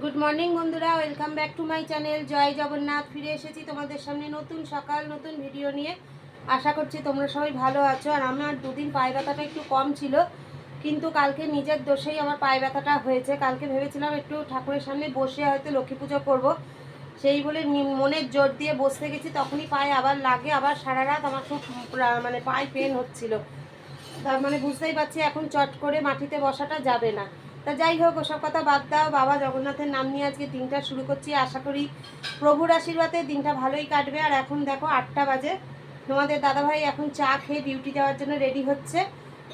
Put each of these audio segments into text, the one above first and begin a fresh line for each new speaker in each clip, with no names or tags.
Good morning বন্ধুরা। Welcome back to my channel জয় জগন্নাথ। ফিরে এসেছি তোমাদের সামনে নতুন সকাল, নতুন ভিডিও নিয়ে। আশা করছি তোমরা সবাই ভালো আছো। আর আমার দুদিন পায়ে ব্যথাটা একটু কম ছিল, কিন্তু কালকে নিজের দোষেই আমার পায়ে ব্যথাটা হয়েছে। কালকে ভেবেছিলাম একটু ঠাকুরের সামনে বসে হয়তো লক্ষ্মী পুজো করব। সেই বলে মনের জোর দিয়ে বসতে গেছি, তখনই পায়ে আবার লাগে। আবার সারা রাত আমার খুব মানে পায়ে পেন হচ্ছিল। তার মানে বুঝতেই পারছি এখন চট করে মাটিতে বসাটা যাবে না। তা যাই হোক ওসব কথা বাদ দাও। বাবা জগন্নাথের নাম নিয়ে আজকে দিনটা শুরু করছি। আশা করি প্রভুর আশীর্বাদে দিনটা ভালোই কাটবে। আর এখন দেখো আটটা বাজে। তোমাদের দাদাভাই এখন চা খেয়ে ডিউটি যাওয়ার জন্য রেডি হচ্ছে।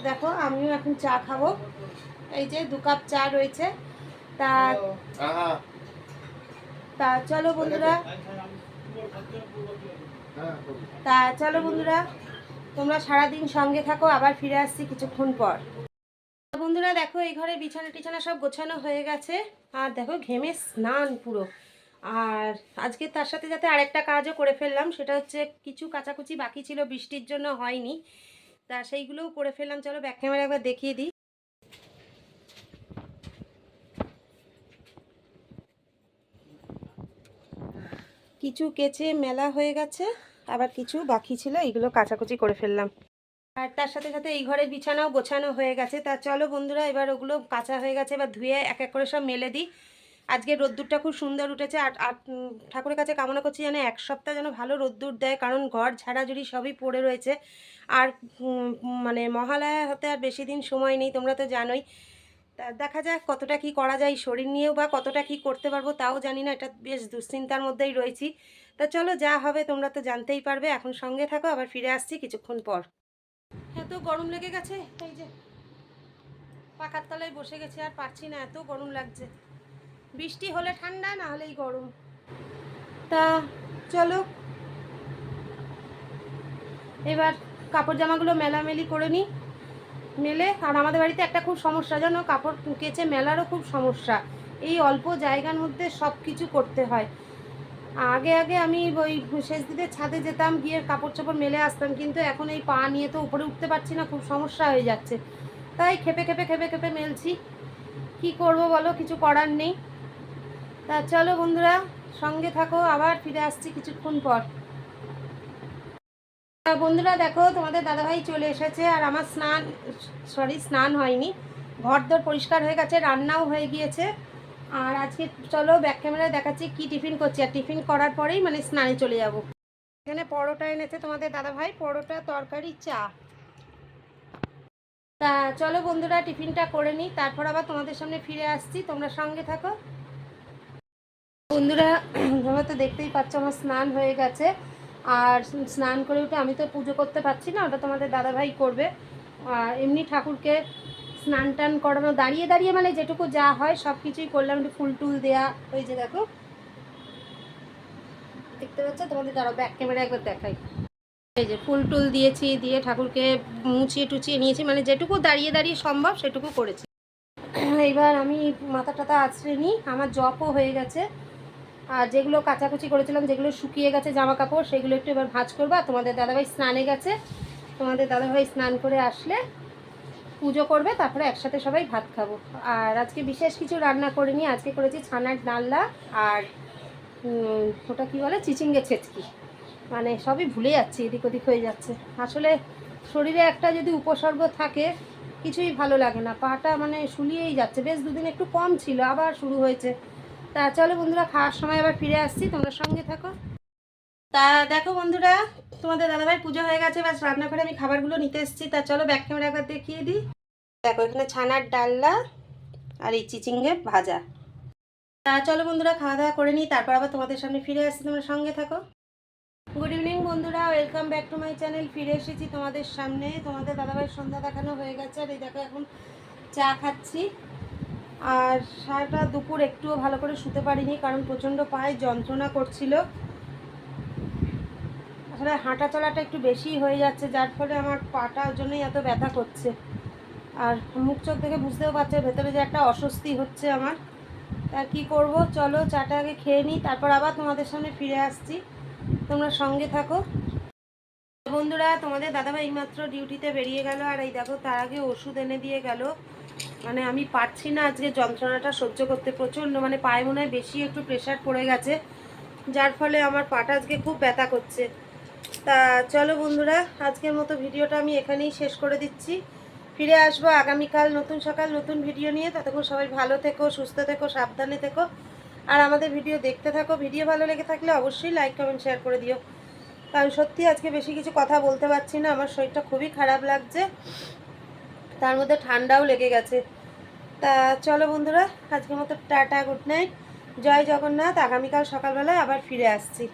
দেখো আমিও এখন চা খাব। এই যে দু কাপ চা রয়েছে। তা তা চলো বন্ধুরা। তা চলো বন্ধুরা তোমরা সারাদিন সঙ্গে থাকো আবার ফিরে আসছি কিছুক্ষণ পর। বন্ধুরা দেখো, এই ঘরে বিছানা টিছানা সব গোছানো হয়ে গেছে। আর দেখো, ঘেমে স্নান পুরো। আর আজকে তার সাথে সাথে আরেকটা কাজও করে ফেললাম, সেটা হচ্ছে কিছু কাচাকুচি বাকি ছিল, বৃষ্টির জন্য হয়নি। তা সেইগুলোও করে ফেললাম। চলো ব্যাক ক্যামেরা একবার দেখিয়ে দিই। কিছু কেচে মেলা হয়ে গেছে, আবার কিছু বাকি ছিল, এইগুলো কাচাকুচি করে ফেললাম। আর তার সাথে সাথে এই ঘরের বিছানাও গোছানো হয়ে গেছে। তা চলো বন্ধুরা, এবার ওগুলো কাঁচা হয়ে গেছে, এবার ধুয়ে এক এক করে সব মেলে দিই। আজকে রোদ্দুরটা খুব সুন্দর উঠেছে আর আর ঠাকুরের কাছে কামনা করছি যেন এক সপ্তাহ যেন ভালো রোদ্দুর দেয়, কারণ ঘর ঝাড়াঝুড়ি সবই পড়ে রয়েছে। আর মানে মহালয়া হতে আর বেশি দিন সময় নেই, তোমরা তো জানোই। তা দেখা যাক কতটা কি করা যায়, শরীর নিয়েও বা কতটা কি করতে পারব তাও জানি না, এটা বেশ দুশ্চিন্তার মধ্যেই রয়েছি। তা চলো যা হবে তোমরা তো জানতেই পারবে, এখন সঙ্গে থাকো, আবার ফিরে আসছি কিছুক্ষণ পর। এত গরম লেগে গেছে? এই যে, পাখার তলায় বসে গেছে আর পারছি না, এত গরম লাগছে। বৃষ্টি হলে ঠান্ডা, না হলেই গরম। তা চলো, এবার কাপড় জামাগুলো মেলামেলি করে নিই। মেলে, আর আমাদের বাড়িতে একটা খুব সমস্যা, জানো? কাপড় কেচে মেলারও খুব সমস্যা। এই অল্প জায়গার মধ্যে সব কিছু করতে হয়। আগে আগে আমি ওই শেষ দিকে ছাদে যেতাম, গিয়ে কাপড় চোপড় মেলে আসতাম, কিন্তু এখন এই পা নিয়ে তো উপরে উঠতে পারছি না, খুব সমস্যা হয়ে যাচ্ছে। তাই খেপে খেপে খেপে খেপে মেলছি। কি করব বলো, কিছু করার নেই। তা চলো বন্ধুরা, সঙ্গে থাকো, আবার ফিরে আসছি কিছুক্ষণ পর। বন্ধুরা, দেখো, তোমাদের দাদাভাই চলে এসেছে, আর আমার স্নান, সরি, স্নান হয়নি। ঘর দর পরিষ্কার হয়ে গেছে, রান্নাও হয়ে গিয়েছে। আর আজকে চলো ব্যাক ক্যামেরায় দেখাচ্ছি কি টিফিন করছি। আর টিফিন করার পরেই মানে স্নানে চলে যাব। এখানে পরোটা এনেছে তোমাদের দাদাভাই। পরোটা, তরকারি, চা। তা চলো বন্ধুরা টিফিনটা করে নিই। তারপর আবার তোমাদের সামনে ফিরে আসছি। তোমরা সঙ্গে থাকো। বন্ধুরা, তোমরা তো দেখতেই পাচ্ছ আমার স্নান হয়ে গেছে। আর স্নান করে উঠে আমি তো পুজো করতে পারছি না, ওটা তোমাদের দাদাভাই করবে। এমনি ঠাকুরকে স্নান টান করানো, দাঁড়িয়ে দাঁড়িয়ে মানে যেটুকু যা হয় সব কিছুই করলাম, একটু ফুল টুল দেয়া ওই যে দেখো। দেখতে পাচ্ছ? তোমাদের দাঁড়াও ব্যাক ক্যামেরা একবার দেখাই। এই যে ফুল টুল দিয়েছি, দিয়ে ঠাকুরকে মুছিয়ে টুচিয়ে নিয়েছি মানে যেটুকু দাঁড়িয়ে দাঁড়িয়ে সম্ভব সেটুকু করেছি। এইবার আমি মাথা টাথা আছড়ে নিই, আমার জপও হয়ে গেছে। আর যেগুলো কাচাকুচি করেছিলাম, যেগুলো শুকিয়ে গেছে জামা কাপড় সেগুলো একটু এবার ভাঁজ করব। আর তোমাদের দাদাভাই স্নানে গেছে। তোমাদের দাদাভাই স্নান করে আসলে পুজো করবে, তারপরে একসাথে সবাই ভাত খাব। আর আজকে বিশেষ কিছু রান্না করিনি, আজকে করেছি ছানার ডালনা আর ওটা কি বলে, চিচিঙ্গে ছেচকি। মানে সবই ভুলে যাচ্ছি, এদিক ওদিক হয়ে যাচ্ছে। আসলে শরীরে একটা যদি উপসর্গ থাকে, কিছুই ভালো লাগে না। পাটা মানে শুলিয়েই যাচ্ছে। বেশ দুদিন একটু কম ছিল, আবার শুরু হয়েছে। তা চলো বন্ধুরা, খাওয়ার সময় আবার ফিরে আসছি, তোমরা সঙ্গে থাকো। তা দেখো বন্ধুরা তোমাদের দাদাভাই পুজো হয়ে গেছে, ব্যাস রান্না করে আমি খাবারগুলো নিতে এসেছি। তা চলো ব্যাক ক্যামেরা একবার দেখিয়ে দিই। দেখো, এখানে ছানার ডাল্লা আর এই চিচিঙ্গে ভাজা। তা চলো বন্ধুরা, খাওয়া দাওয়া করে নিই, তারপর আবার তোমাদের সামনে ফিরে আসছি তোমরা সঙ্গে থাকো। গুড ইভিনিং বন্ধুরা welcome back to my channel ফিরে এসেছি তোমাদের সামনে। তোমাদের দাদাভাই সন্ধ্যা দেখানো হয়ে গেছে, আর এই দেখো এখন চা খাচ্ছি। আর সারাটা দুপুর একটুও ভালো করে শুতে পারিনি, কারণ প্রচণ্ড পায়ে যন্ত্রণা করছিল। আসলে হাঁটা চলাটা একটু বেশি হয়ে যাচ্ছে, যার ফলে আমার পাটার জন্যই এত ব্যথা করছে। আর মুখ চোখ দেখে বুঝতেও পারছে ভেতরে যে একটা অস্বস্তি হচ্ছে আমার। তা কি করব? চলো চাটা আগে খেয়ে নিই, তারপর আবার তোমাদের সামনে ফিরে আসছি। তোমরা সঙ্গে থাকো। বন্ধুরা, তোমাদের দাদাভাই এইমাত্র ডিউটিতে বেরিয়ে গেল, আর এই দেখো তার আগে ওষুধ এনে দিয়ে গেল। মানে আমি পারছি না আজকে যন্ত্রণাটা সহ্য করতে, প্রচণ্ড মানে পায়ে মনে হয় বেশি একটু প্রেশার পড়ে গেছে, যার ফলে আমার পাটা আজকে খুব ব্যথা করছে। তা চলো বন্ধুরা, আজকের মতো ভিডিওটা আমি এখানেই শেষ করে দিচ্ছি। ফিরে আসব আগামীকাল নতুন সকাল, নতুন ভিডিও নিয়ে। ততক্ষণ সবাই ভালো থেকো, সুস্থ থেকো, সাবধানে থেকো। আর আমাদের ভিডিও দেখতে থাকো, ভিডিও ভালো লেগে থাকলে অবশ্যই লাইক কমেন্ট শেয়ার করে দিও। কারণ সত্যি আজকে বেশি কিছু কথা বলতে পারছি না, আমার শরীরটা খুবই খারাপ লাগছে। তার মধ্যে ঠান্ডাও লেগে গেছে। তা চলো বন্ধুরা, আজকের মতো টাটা গুড নাইট জয় জগন্নাথ, আগামীকাল সকালবেলায় আবার ফিরে আসছি।